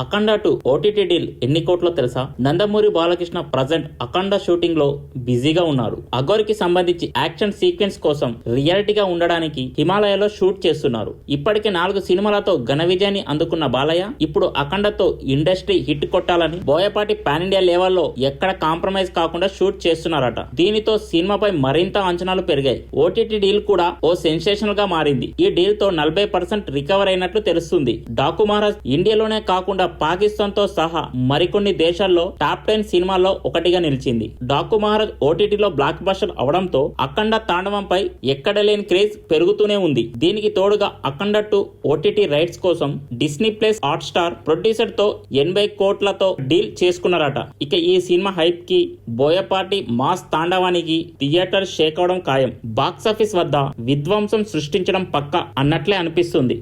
అఖండ two OTT deal ఎన్ని కోట్లో తెలుసా? నందమూరి బాలకృష్ణ ప్రజెంట్ అఖండ షూటింగ్లో బిజీగా ఉన్నారు. అగోరికి సంబంధించి యాక్షన్ సీక్వెన్స్ కోసం రియాలిటీగా ఉండడానికి హిమాలయలో షూట్ చేస్తున్నారు. ఇప్పటికే నాలుగు సినిమాలతో ఘన విజయాన్ని అందుకున్న బాలయ్య ఇప్పుడు అఖండతో ఇండస్ట్రీ హిట్ కొట్టాలని బోయపాటి పాన్ ఇండియా లెవెల్లో ఎక్కడ కాంప్రమైజ్ కాకుండా షూట్ చేస్తున్నారట. దీనితో సినిమాపై మరింత అంచనాలు పెరిగాయి. ఓటీటీ డీల్ కూడా ఓ సెన్సేషనల్గా మారింది. ఈ డీల్తో నలభై పర్సెంట్ రికవర్ అయినట్లు తెలుస్తుంది. డాకు మహారాజ్ ఇండియాలోనే కాకుండా పాకిస్తాన్తో సహా మరికొన్ని దేశాల్లో టాప్ టెన్ సినిమాల్లో ఒకటిగా నిలిచింది. డాకు మహారాజ్ ఓటీటీలో బ్లాక్ బస్టర్ అవడంతో అఖండ తాండవంపై ఎక్కడ లేని క్రేజ్ పెరుగుతూనే ఉంది. దీనికి తోడుగా అఖండ టు ఓటీటీ రైట్స్ కోసం డిస్నీ ప్లస్ హాట్ స్టార్ ప్రొడ్యూసర్తో ఎనభై కోట్లతో డీల్ చేసుకున్నారట. ఇక ఈ సినిమా హైప్కి బోయపాటి మాస్ తాండవానికి థియేటర్ షేక్ అవడం ఖాయం. బాక్సాఫీస్ వద్ద విధ్వంసం సృష్టించడం పక్క అన్నట్లే అనిపిస్తుంది.